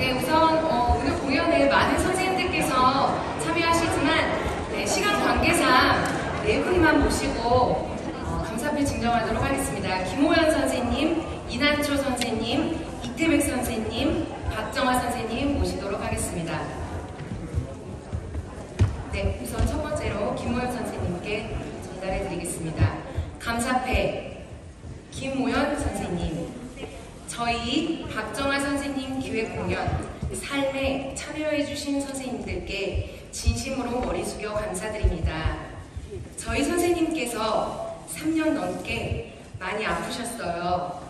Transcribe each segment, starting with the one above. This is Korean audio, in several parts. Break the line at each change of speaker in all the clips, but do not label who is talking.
네, 우선 어, 오늘 공연에 많은 선생님들께서 참여하시지만 네, 시간 관계상 네 분만 모시고 어, 감사표 증정하도록 하겠습니다. 김호연 선생님, 이난초 선생님, 이태백 선생님, 박정화 선생님 모시도록 하겠습니다. 네, 우선 첫 번째로 김호연 선생님께 전달해 드리겠습니다. 감사패 김호연 선생님, 저희 박정화 선생님 기획 공연 삶에 참여해 주신 선생님들께 진심으로 머리 숙여 감사드립니다. 저희 선생님께서 3년 넘게 많이 아프셨어요.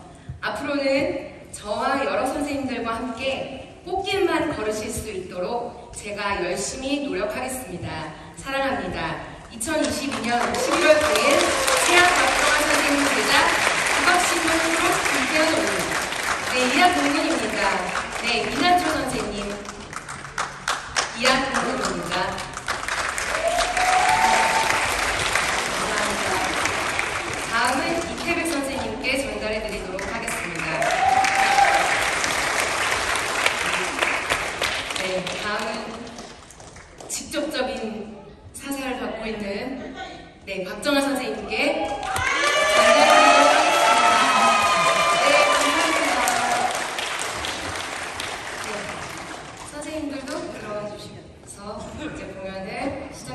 앞으로는 저와 여러 선생님들과 함께 꽃길만 걸으실 수 있도록 제가 열심히 노력하겠습니다. 사랑합니다. 2022년 11월 9일 세학 박정아 선생님 제자 국악신문 프로 김태현 올림 네, 이하 동문입니다. 네, 이난초 선생님. 2학년 입니다 감사합니다. 다음은 이태백 선생님께 전달해 드리도록 하겠습니다. 네, 다음은 직접적인 사사를 받고 있는 네, 박정아 선생님께 선생님들도 들어와 주시면서 이제 공연을 시작